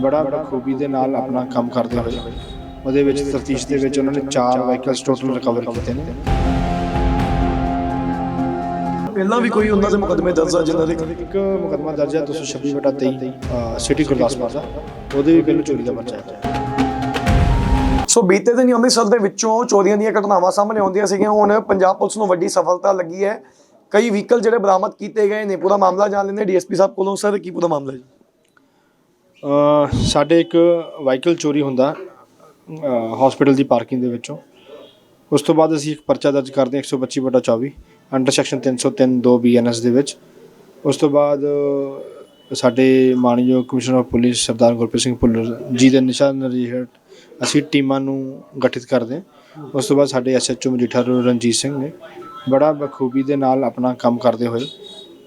ਬੜਾ ਬਖੂਬੀ ਦੇ ਨਾਲ ਆਪਣਾ ਕੰਮ ਕਰਦੇ ਹੋਏ ਉਹਦੇ ਵਿੱਚ ਤਫਤੀਸ਼ ਦੇ ਵਿੱਚ ਉਹਨਾਂ ਨੇ ਚਾਰ ਵਹੀਕਲਸ ਟੋਟਲ ਰਿਕਵਰ ਕੀਤੇ ਨੇ। ਪਹਿਲਾਂ ਵੀ ਕੋਈ ਉਹਨਾਂ ਦੇ ਮੁਕੱਦਮੇ ਦਰਜ ਆ ਜਿਨ੍ਹਾਂ ਦੇ ਇੱਕ ਮੁਕੱਦਮਾ ਦਰਜ ਹੈ 226 ਬਟਾ 23 ਸਿਟੀ ਗੁਰਦਾਸਪੁਰ ਦਾ। ਉਹਦੇ ਵੀ ਪਹਿਲਾਂ ਚੋਰੀ ਦਾ ਪਰਚਾ ਹੈ ਸੋ ਬੀਤੇ ਦਿਨ ਹੀ ਅੰਮ੍ਰਿਤਸਰ ਦੇ ਵਿੱਚੋਂ ਚੋਰੀਆਂ ਦੀਆਂ ਘਟਨਾਵਾਂ ਸਾਹਮਣੇ ਆਉਂਦੀਆਂ ਸੀਗੀਆਂ। ਹੁਣ ਪੰਜਾਬ ਪੁਲਿਸ ਨੂੰ ਵੱਡੀ ਸਫਲਤਾ ਲੱਗੀ ਹੈ। ਕਈ ਵਹੀਕਲ ਜਿਹੜੇ ਬਰਾਮਦ ਕੀਤੇ ਗਏ ਨੇ। ਪੂਰਾ ਮਾਮਲਾ ਜਾਣ ਲੈਂਦੇ ਡੀਐਸਪੀ ਸਾਹਿਬ ਕੋਲੋਂ। ਸਰ ਕੀ ਪੂਰਾ ਮਾਮਲਾ ਅ, ਸਾਡੇ ਇੱਕ ਵਾਹੀਕਲ ਚੋਰੀ ਹੁੰਦਾ ਹਸਪੀਟਲ ਦੀ ਪਾਰਕਿੰਗ ਦੇ ਵਿੱਚੋਂ। ਉਸ ਤੋਂ ਬਾਅਦ ਅਸੀਂ ਇੱਕ ਪਰਚਾ ਦਰਜ ਕਰਦੇ ਹਾਂ 125 ਬਟਾ 24 ਅੰਡਰ ਸੈਕਸ਼ਨ 303 2 ਬੀਐਨਐਸ ਦੇ ਵਿੱਚ। ਉਸ ਤੋਂ ਬਾਅਦ ਸਾਡੇ ਮਾਨਯੋਗ commissioner of police Sardar Gurpreet Singh Bhullar ji ਦੇ ਨਿਸ਼ਾਨ ਹੇਠ ਅਸੀਂ ਟੀਮਾਂ ਨੂੰ ਗਠਿਤ ਕਰਦੇ ਹਾਂ। ਉਸ ਤੋਂ ਬਾਅਦ ਸਾਡੇ ਐਸਐਚਓ ਮਜੀਠਾ ਰਣਜੀਤ ਸਿੰਘ ਨੇ ਬੜਾ ਬਖੂਬੀ ਦੇ ਨਾਲ ਆਪਣਾ ਕੰਮ ਕਰਦੇ ਹੋਏ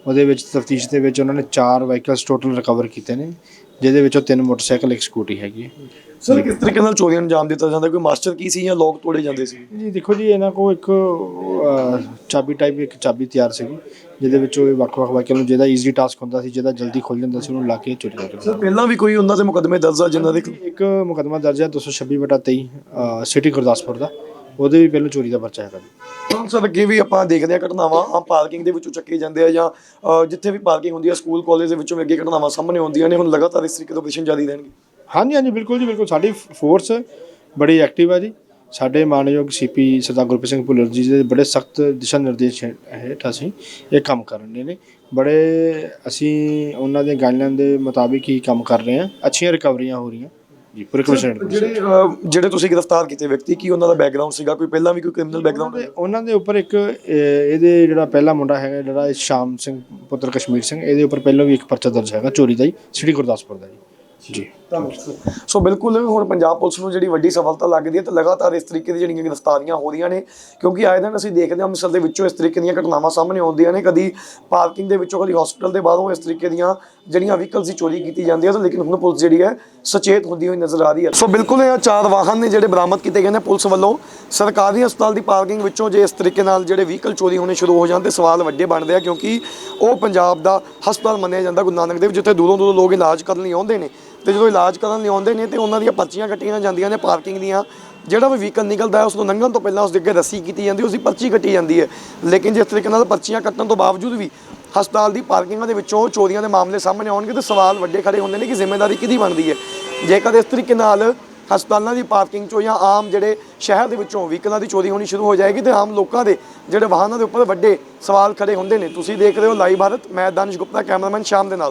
ਉਹਦੇ ਵਿੱਚ ਤਫਤੀਸ਼ ਦੇ ਵਿੱਚ ਉਹਨਾਂ ਨੇ ਚਾਰ ਵਹੀਕਲਸ ਟੋਟਲ ਰਿਕਵਰ ਕੀਤੇ ਨੇ ਜਿਹਦੇ ਵਿੱਚੋਂ ਤਿੰਨ ਮੋਟਰਸਾਈਕਲ ਇੱਕ ਸਕੂਟੀ ਹੈਗੀ ਹੈ। ਸਰ ਕਿਸ ਤਰੀਕੇ ਨਾਲ ਚੋਰੀਆਂ ਅੰਜਾਮ ਦਿੱਤਾ ਜਾਂਦਾ? ਕੋਈ ਮਾਸਟਰ ਕੀ ਸੀ ਜਾਂ ਲੋਕ ਤੋੜੇ ਜਾਂਦੇ ਸੀ? ਜੀ ਦੇਖੋ ਜੀ ਇਹਨਾਂ ਕੋਲ ਇੱਕ ਅਹ, ਚਾਬੀ ਟਾਈਪ ਇੱਕ ਚਾਬੀ ਤਿਆਰ ਸੀਗੀ ਜਿਹਦੇ ਵਿੱਚੋਂ ਇਹ ਵੱਖ-ਵੱਖ ਵਾਕਿਆਂ ਨੂੰ ਜਿਹਦਾ ਈਜ਼ੀ ਟਾਸਕ ਹੁੰਦਾ ਸੀ ਜਿਹਦਾ ਜਲਦੀ ਖੁੱਲ ਜਾਂਦਾ ਸੀ ਉਹਨੂੰ ਲਾ ਕੇ ਚੋਰੀ ਕਰ ਸਰ ਪਹਿਲਾਂ ਵੀ ਕੋਈ ਉਹਨਾਂ ਦੇ ਮੁਕੱਦਮੇ ਦਰਜ ਆ ਜਿਨ੍ਹਾਂ ਦੇ ਇੱਕ ਮੁਕੱਦਮਾ ਦਰਜ ਹੈ 226 ਬਟਾ 23 ਅਹ, ਸਿਟੀ ਗੁਰਦਾਸਪੁਰ ਦਾ। ਉਹਦੇ ਵੀ ਪਹਿਲਾਂ ਚੋਰੀ ਦਾ ਪਰਚਾ ਹੈਗਾ ਜੀ। ਹੁਣ ਸਰ ਅੱਗੇ ਵੀ ਆਪਾਂ ਦੇਖਦੇ ਹਾਂ ਘਟਨਾਵਾਂ ਆ ਪਾਰਕਿੰਗ ਦੇ ਵਿੱਚੋਂ ਚੱਕੇ ਜਾਂਦੇ ਆ ਜਾਂ ਜਿੱਥੇ ਵੀ ਪਾਰਕਿੰਗ ਹੁੰਦੀ ਆ ਸਕੂਲ ਕਾਲਜ ਦੇ ਵਿੱਚੋਂ ਵੀ ਅੱਗੇ ਘਟਨਾਵਾਂ ਸਾਹਮਣੇ ਆਉਂਦੀਆਂ ਨੇ ਹੁਣ ਲਗਾਤਾਰ ਇਸ ਤਰੀਕੇ ਤੋਂ ਆਪਰੇਸ਼ਨ ਜਾਰੀ ਰਹਿਣਗੇ। ਹਾਂਜੀ ਹਾਂਜੀ ਬਿਲਕੁਲ ਜੀ ਬਿਲਕੁਲ। ਸਾਡੀ ਫੋਰਸ ਬੜੀ ਐਕਟਿਵ ਹੈ ਜੀ। ਸਾਡੇ ਮਾਨਯੋਗ ਸੀਪੀ ਸਰਦਾਰ ਗੁਰਪ੍ਰੀਤ ਸਿੰਘ ਭੁੱਲਰ ਜੀ ਦੇ ਬੜੇ ਸਖਤ ਦਿਸ਼ਾ ਨਿਰਦੇਸ਼ ਹੇ- ਹੇਠ ਅਸੀਂ ਇਹ ਕੰਮ ਕਰ ਰਹੇ ਨੇ। ਬੜੇ ਅਸੀਂ ਉਹਨਾਂ ਦੇ ਗਾਈਡਲਾਈਨ ਦੇ ਮੁਤਾਬਿਕ ਹੀ ਕੰਮ ਕਰ ਰਹੇ ਹਾਂ। ਅੱਛੀਆਂ ਰਿਕਵਰੀਆਂ ਹੋ ਰਹੀਆਂ। ਜੀ ਪੂਰੇ ਕਮਿਸ਼ਨ ਜਿਹੜੇ ਜਿਹੜੇ ਤੁਸੀਂ ਗ੍ਰਿਫਤਾਰ ਕੀਤੇ ਵਿਅਕਤੀ ਕੀ ਉਹਨਾਂ ਦਾ ਬੈਕਗ੍ਰਾਉਂਡ ਸੀਗਾ? ਕੋਈ ਪਹਿਲਾਂ ਵੀ ਕੋਈ ਕ੍ਰਿਮੀਨਲ ਬੈਕਗ੍ਰਾਉਂਡ ਉਹਨਾਂ ਦੇ- ਉਹਨਾਂ ਦੇ ਉੱਪਰ ਇੱਕ ਅਹ, ਇਹਦੇ ਜਿਹੜਾ ਪਹਿਲਾ ਮੁੰਡਾ ਹੈਗਾ ਜਿਹੜਾ ਇਹ ਸ਼ਾਮ ਸਿੰਘ ਪੁੱਤਰ ਕਸ਼ਮੀਰ ਸਿੰਘ ਇਹਦੇ ਉੱਪਰ ਪਹਿਲਾਂ ਵੀ ਇੱਕ ਪਰਚਾ ਦਰਜ ਹੈਗਾ ਚੋਰੀ ਦਾ ਹੀ ਸਿਟੀ ਗੁਰਦਾਸਪੁਰ ਦਾ ਜੀ। ਜੀ। ਧੰਨਵਾਦ ਸੋ ਬਿਲਕੁਲ ਹੁਣ ਪੰਜਾਬ ਪੁਲਿਸ ਨੂੰ ਜਿਹੜੀ ਵੱਡੀ ਸਫਲਤਾ ਲੱਗਦੀ ਹੈ ਤੇ ਲਗਾਤਾਰ ਇਸ ਤਰੀਕੇ ਦੀ ਜਿਹੜੀਆਂ ਗ੍ਰਿਫਤਾਰੀਆਂ ਹੋ ਰਹੀਆਂ ਨੇ, ਕਿਉਂਕਿ ਆਏ ਦਿਨ ਅਸੀਂ ਦੇਖਦੇ ਹਾਂ ਅੰਮ੍ਰਿਤਸਰ ਦੇ ਵਿੱਚੋਂ ਇਸ ਤਰੀਕੇ ਦੀਆਂ ਘਟਨਾਵਾਂ ਸਾਹਮਣੇ ਆਉਂਦੀਆਂ ਨੇ। ਕਦੀ ਪਾਰਕਿੰਗ ਦੇ ਵਿੱਚੋਂ, ਕਦੀ ਹਸਪੀਟਲ ਦੇ ਬਾਹਰੋਂ ਇਸ ਤਰੀਕੇ ਦੀਆਂ ਜਿਹੜੀਆਂ ਵਹੀਕਲਸ ਦੀ ਚੋਰੀ ਕੀਤੀ ਜਾਂਦੀ ਹੈ ਲੇਕਿਨ ਹੁਣ ਪੁਲਿਸ ਜਿਹੜੀ ਹੈ ਸੁਚੇਤ ਹੁੰਦੀ ਹੋਈ ਨਜ਼ਰ ਆ ਰਹੀ ਹੈ। ਸੋ ਬਿਲਕੁਲ ਇਹ ਚਾਰ ਵਾਹਨ ਨੇ ਜਿਹੜੇ ਬਰਾਮਦ ਕੀਤੇ ਗਏ ਨੇ ਪੁਲਿਸ ਵੱਲੋਂ। ਸਰਕਾਰੀ ਹਸਪਤਾਲ ਦੀ ਪਾਰਕਿੰਗ ਵਿੱਚੋਂ ਜੇ ਇਸ ਤਰੀਕੇ ਨਾਲ ਜਿਹੜੇ ਵਹੀਕਲ ਚੋਰੀ ਹੋਣੇ ਸ਼ੁਰੂ ਹੋ ਜਾਣ ਤੇ ਸਵਾਲ ਵੱਡੇ ਬਣਦੇ ਆ, ਕਿਉਂਕਿ ਉਹ ਪੰਜਾਬ ਦਾ ਹਸਪਤਾਲ ਮੰਨਿਆ ਜਾਂਦਾ ਗੁਰੂ ਨਾਨਕ ਦੇਵ, ਜਿੱਥੇ ਦੂਰੋਂ ਦੂਰੋਂ ਲੋਕ ਇਲਾਜ ਕਰਨ ਲਈ ਆਉਂਦੇ ਨੇ। ਤੇ ਜਦੋਂ ਇਲਾਜ ਕਰਨ ਲਈ ਆਉਂਦੇ ਨੇ ਤੇ ਉਹਨਾਂ ਦੀਆਂ ਪਰਚੀਆਂ ਕੱਟੀਆਂ ਜਾਂਦੀਆਂ ਨੇ ਪਾਰਕਿੰਗ ਦੀਆਂ, ਜਿਹੜਾ ਵੀ ਵਹੀਕਲ ਨਿਕਲਦਾ ਹੈ, ਉਸ ਨੂੰ ਲੰਘਣ ਤੋਂ ਪਹਿਲਾਂ ਉਸ ਦੇ ਅੱਗੇ ਰੱਸੀ ਕੀਤੀ ਜਾਂਦੀ ਉਸ ਦੀ ਪਰਚੀ ਕੱਟੀ ਜਾਂਦੀ ਹੈ। ਲੇਕਿਨ ਜਿਸ ਤਰੀਕੇ ਨਾਲ ਪਰਚੀਆਂ ਕੱਟਣ ਤੋਂ ਬਾਵਜੂਦ ਵੀ ਹਸਪਤਾਲ ਦੀ ਪਾਰਕਿੰਗਾਂ ਦੇ ਵਿੱਚੋਂ ਚੋਰੀਆਂ ਦੇ ਮਾਮਲੇ ਸਾਹਮਣੇ ਆਉਣਗੇ ਤੇ ਸਵਾਲ ਵੱਡੇ ਖੜੇ ਹੁੰਦੇ ਨੇ ਕਿ ਜ਼ਿੰਮੇਵਾਰੀ ਕਿਹਦੀ ਬਣਦੀ ਹੈ? ਜੇਕਰ ਇਸ ਤਰੀਕੇ ਨਾਲ ਹਸਪਤਾਲਾਂ ਦੀ ਪਾਰਕਿੰਗ ਚੋਂ ਜਾਂ ਆਮ ਜਿਹੜੇ ਸ਼ਹਿਰ ਦੇ ਵਿੱਚੋਂ ਵਹੀਕਲਾਂ ਦੀ ਚੋਰੀ ਹੋਣੀ ਸ਼ੁਰੂ ਹੋ ਜਾਏਗੀ ਤੇ ਆਮ ਲੋਕਾਂ ਦੇ ਜਿਹੜੇ ਵਾਹਨਾਂ ਦੇ ਉੱਪਰ ਵੱਡੇ ਸਵਾਲ ਖੜੇ ਹੁੰਦੇ ਨੇ। ਤੁਸੀਂ ਦੇਖ ਰਹੇ ਹੋ ਲਾਈਵ ਭਾਰਤ ਮੈਂ ਦਾਨਿਸ਼ ਗੁਪਤਾ ਕੈਮਰਾਮੈਨ ਸ਼ਾਮ ਦੇ ਨਾਲ।